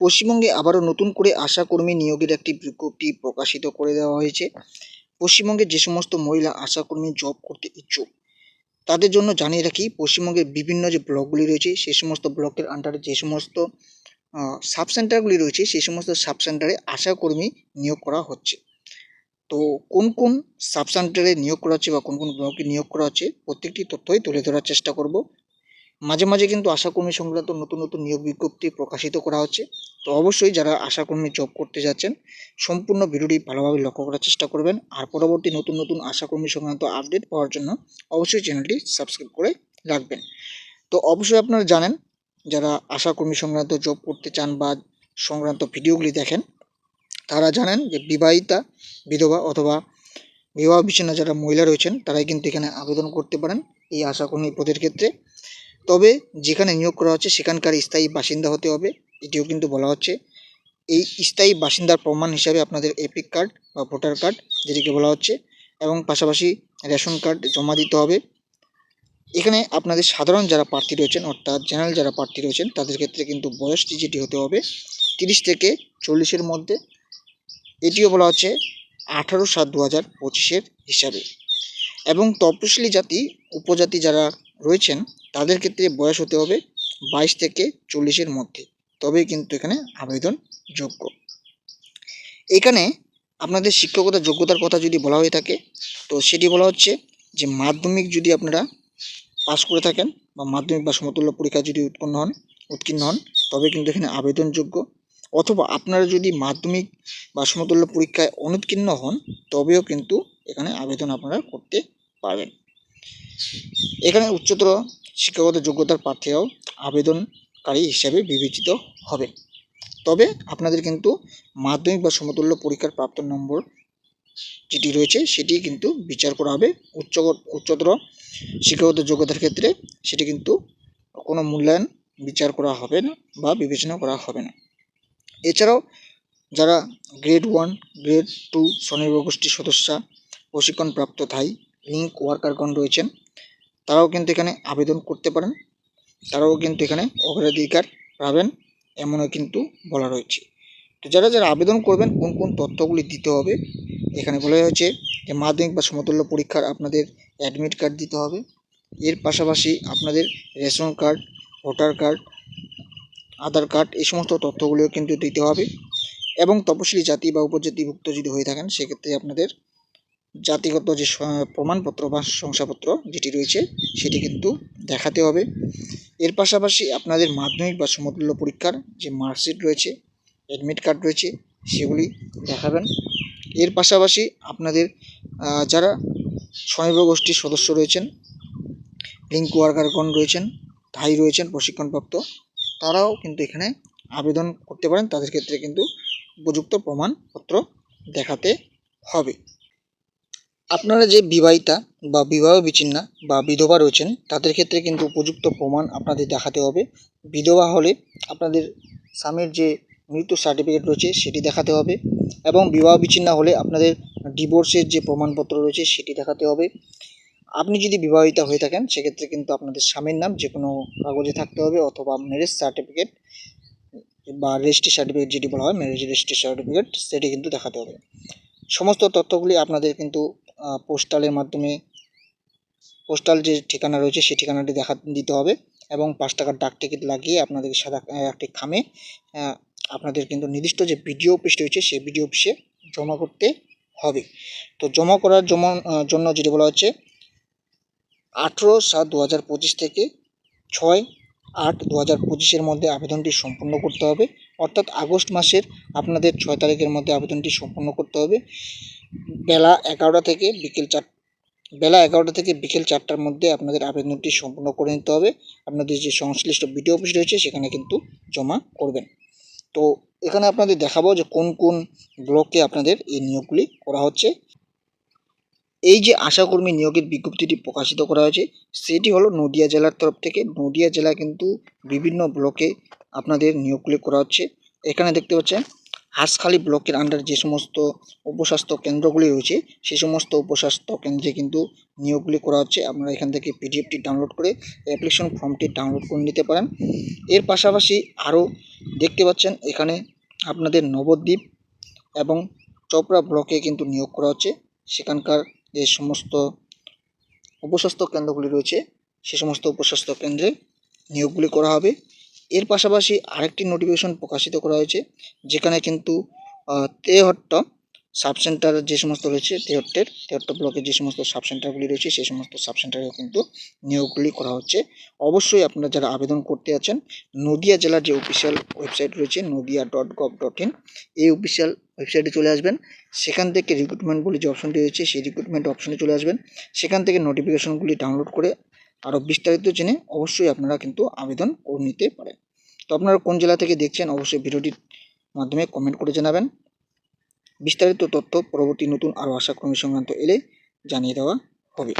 পশ্চিমবঙ্গে আবারও নতুন করে আশাকর্মী নিয়োগের একটি বিজ্ঞপ্তি প্রকাশিত করে দেওয়া হয়েছে। পশ্চিমবঙ্গে যে সমস্ত মহিলা আশাকর্মী জব করতে ইচ্ছুক, তাদের জন্য জানিয়ে রাখি, পশ্চিমবঙ্গের বিভিন্ন যে ব্লকগুলি রয়েছে সেই সমস্ত ব্লকের আন্ডারে যে সমস্ত সাব সেন্টারগুলি রয়েছে সেই সমস্ত সাব সেন্টারে আশাকর্মী নিয়োগ করা হচ্ছে। তো কোন কোন সাব সেন্টারে নিয়োগ করা হচ্ছে বা কোন কোন ব্লকে নিয়োগ করা হচ্ছে, প্রত্যেকটি তথ্যই তুলে ধরার চেষ্টা করব। মাঝে মাঝে কিন্তু আশাকর্মী সংক্রান্ত নতুন নতুন নিয়োগ বিজ্ঞপ্তি প্রকাশিত করা হচ্ছে। তো অবশ্যই যারা আশাকর্মী জব করতে যাচ্ছেন, সম্পূর্ণ ভিডিওটি ভালোভাবে লক্ষ্য করার চেষ্টা করবেন। আর পরবর্তী নতুন নতুন আশাকর্মী সংক্রান্ত আপডেট পাওয়ার জন্য অবশ্যই চ্যানেলটি সাবস্ক্রাইব করে রাখবেন। তো অবশ্যই আপনারা জানেন, যারা আশাকর্মী সংক্রান্ত জব করতে চান বা সংক্রান্ত ভিডিওগুলি দেখেন, তারা জানেন যে বিবাহিতা, বিধবা অথবা বিবাহ বিচ্ছিন্ন যারা মহিলা রয়েছেন, তারাই কিন্তু এখানে আবেদন করতে পারেন এই আশাকর্মী পদের ক্ষেত্রে। তবে যেখানে নিয়োগ করা হচ্ছে, সেখানকার স্থায়ী বাসিন্দা হতে হবে। এটিও কিন্তু বলা হচ্ছে। এই স্থায়ী বাসিন্দার প্রমাণ হিসাবে আপনাদের এপিক কার্ড বা ভোটার কার্ড যেটিকে বলা হচ্ছে, এবং পাশাপাশি রেশন কার্ড জমা দিতে হবে। এখানে আপনাদের সাধারণ যারা প্রার্থী রয়েছেন, অর্থাৎ জেনারেল যারা প্রার্থী রয়েছেন, তাদের ক্ষেত্রে কিন্তু বয়সটি যেটি হতে হবে তিরিশ থেকে চল্লিশের মধ্যে। এটিও বলা হচ্ছে আঠারো সাত দু হাজার পঁচিশের হিসাবে। এবং তপশিলি জাতি, উপজাতি যারা রয়েছেন তাদের ক্ষেত্রে বয়স হতে হবে বাইশ থেকে চল্লিশের মধ্যে। তবেই কিন্তু এখানে আবেদন যোগ্য। এখানে আপনাদের শিক্ষকতা যোগ্যতার কথা যদি বলা হয়ে থাকে, তো সেটি বলা হচ্ছে যে মাধ্যমিক যদি আপনারা পাশ করে থাকেন বা মাধ্যমিক বা সমতুল্য পরীক্ষা যদি উৎপন্ন হন উত্তীর্ণ হন, তবে কিন্তু এখানে আবেদনযোগ্য অথবা আপনারা যদি মাধ্যমিক বা সমতুল্য পরীক্ষায় অনুত্তীর্ণ হন, তবেও কিন্তু এখানে আবেদন আপনারা করতে পারবেন। এখানে উচ্চতর শিক্ষাগত যোগ্যতার প্রার্থীরাও আবেদনকারী হিসেবে বিবেচিত হবেন তবে আপনাদের কিন্তু মাধ্যমিক বা সমতুল্য পরীক্ষার প্রাপ্ত নম্বর যেটি রয়েছে, সেটি কিন্তু বিচার করা হবে। উচ্চ উচ্চতর শিক্ষাগত যোগ্যতার ক্ষেত্রে সেটি কিন্তু কোনো মূল্যায়ন বিচার করা হবে না বা বিবেচনা করা হবে না। এছাড়াও যারা গ্রেড ওয়ান, গ্রেড টু স্বনির্ভর গোষ্ঠীর সদস্যা, প্রশিক্ষণপ্রাপ্ত থাই, লিঙ্ক ওয়ার্কারগণ রয়েছেন তারাও কিন্তু এখানে আবেদন করতে পারেন। তারাও কিন্তু এখানে অগ্রাধিকার পাবেন, এমনও কিন্তু বলা রয়েছে। তো যারা যারা আবেদন করবেন, কোন কোন তথ্যগুলি দিতে হবে, এখানে বলা হয়েছে যে মাধ্যমিক বা সমতুল্য পরীক্ষার আপনাদের অ্যাডমিট কার্ড দিতে হবে। এর পাশাপাশি আপনাদের ration card voter card Aadhaar card এই সমস্ত তথ্যগুলিও কিন্তু দিতে হবে। এবং তপশিলি জাতি বা উপজাতিভুক্ত যদি হয়ে থাকেন, সেক্ষেত্রে আপনাদের জাতিগত যে প্রমাণপত্র বা শংসাপত্র যেটি রয়েছে, সেটি কিন্তু দেখাতে হবে। এর পাশাপাশি আপনাদের মাধ্যমিক বা সমতুল্য পরীক্ষার যে মার্কশিট রয়েছে, অ্যাডমিট কার্ড রয়েছে, সেগুলি দেখাবেন। এর পাশাপাশি আপনাদের যারা স্বনির্ভর গোষ্ঠীর সদস্য রয়েছেন, লিঙ্ক ওয়ার্কারগণ রয়েছেন ধাই রয়েছেন, প্রশিক্ষণপ্রাপ্ত, তারাও কিন্তু এখানে আবেদন করতে পারেন। তাদের ক্ষেত্রে কিন্তু উপযুক্ত প্রমাণপত্র দেখাতে হবে। আপনারা যে বিবাহিতা বা বিবাহ বিচ্ছিন্না বা বিধবা রয়েছেন, তাদের ক্ষেত্রে কিন্তু উপযুক্ত প্রমাণ আপনাদের দেখাতে হবে। বিধবা হলে আপনাদের স্বামীর যে মৃত্যু সার্টিফিকেট রয়েছে, সেটি দেখাতে হবে এবং বিবাহ বিচ্ছিন্ন হলে আপনাদের ডিভোর্সের যে প্রমাণপত্র রয়েছে, সেটি দেখাতে হবে। আপনি যদি বিবাহিতা হয়ে থাকেন, সেক্ষেত্রে কিন্তু আপনাদের স্বামীর নাম যে কোনো কাগজে থাকতে হবে অথবা ম্যারেজ সার্টিফিকেট বা রেজিস্ট্রি সার্টিফিকেট যেটি বলা হয় ম্যারেজ রেজিস্ট্রি সার্টিফিকেট সেটি কিন্তু দেখাতে হবে। সমস্ত তথ্যগুলি আপনাদের কিন্তু পোস্টালের মাধ্যমে, পোস্টাল যে ঠিকানা রয়েছে সেই ঠিকানাটি দেখা, দিতে হবে এবং পাঁচ টাকার ডাক টিকিট লাগিয়ে আপনাদের সাদা একটি খামে আপনাদের কিন্তু নির্দিষ্ট যে বিডিও অফিস রয়েছে সেই বিডিও অফিসে জমা করতে হবে। তো জমা করার জমা জন্য যেটি বলা হচ্ছে, আঠেরো সাত দু হাজার পঁচিশ থেকে ছয় আট দু হাজার পঁচিশের মধ্যে আবেদনটি সম্পূর্ণ করতে হবে। অর্থাৎ আগস্ট মাসের আপনাদের ছয় তারিখের মধ্যে আবেদনটি সম্পূর্ণ করতে হবে। বেলা এগারোটা থেকে বিকেল চার, বেলা এগারোটা থেকে বিকেল চারটার মধ্যে আপনাদের আবেদনটি সম্পূর্ণ করে নিতে হবে। আপনাদের যে সংশ্লিষ্ট বিডিও অফিস রয়েছে, সেখানে কিন্তু জমা করবেন। তো এখানে আপনাদের দেখাবো যে কোন কোন ব্লকে আপনাদের এই নিয়োগগুলি করা হচ্ছে। এই যে আশাকর্মী নিয়োগের বিজ্ঞপ্তিটি প্রকাশিত করা হয়েছে, সেটি হলো নদিয়া জেলার তরফ থেকে। নদিয়া জেলা কিন্তু বিভিন্ন ব্লকে আপনাদের নিয়োগগুলি করা হচ্ছে। এখানে দেখতে পাচ্ছেন হাঁসখালি ব্লকের আন্ডার যে সমস্ত উপস্বাস্থ্য কেন্দ্রগুলি রয়েছে সেই সমস্ত উপস্বাস্থ্য কেন্দ্রে কিন্তু নিয়োগগুলি করা হচ্ছে। আপনারা এখান থেকে পিডিএফটি ডাউনলোড করে অ্যাপ্লিকেশন ফর্মটি ডাউনলোড করে নিতে পারেন। এর পাশাপাশি আরও দেখতে পাচ্ছেন, এখানে আপনাদের নবদ্বীপ এবং চপড়া ব্লকে কিন্তু নিয়োগ করা হচ্ছে। সেখানকার যে সমস্ত উপস্বাস্থ্য কেন্দ্রগুলি রয়েছে, সে সমস্ত উপস্বাস্থ্য কেন্দ্রে নিয়োগগুলি করা হবে। এর পাশাপাশি আরেকটি নোটিফিকেশন প্রকাশিত করা হয়েছে, যেখানে কিন্তু তেহট্ট সাব সেন্টার যে সমস্ত রয়েছে, তেহট্টের, তেহট্ট ব্লকের যে সমস্ত সাব সেন্টারগুলি রয়েছে, সেই সমস্ত সাব সেন্টারেও কিন্তু নিয়োগগুলি করা হচ্ছে। অবশ্যই আপনারা যারা আবেদন করতে আছেন, নদিয়া জেলার যে অফিসিয়াল ওয়েবসাইট রয়েছে, Nadia dot gov dot in এই অফিসিয়াল ওয়েবসাইটে চলে আসবেন। সেখান থেকে রিক্রুটমেন্ট বলে যে অপশনটি রয়েছে, সেই রিক্রুটমেন্ট অপশনে চলে আসবেন। সেখান থেকে নোটিফিকেশনগুলি ডাউনলোড করে আরও বিস্তারিত জেনে অবশ্যই আপনারা কিন্তু আবেদন করে নিতে পারেন। তো আপনারা কোন জেলা থেকে দেখছেন অবশ্যই ভিডিওটির মাধ্যমে কমেন্ট করে জানাবেন। বিস্তারিত তথ্য পরবর্তী নতুন আরও আশা কর্মী সংক্রান্ত এলে জানিয়ে দেওয়া হবে।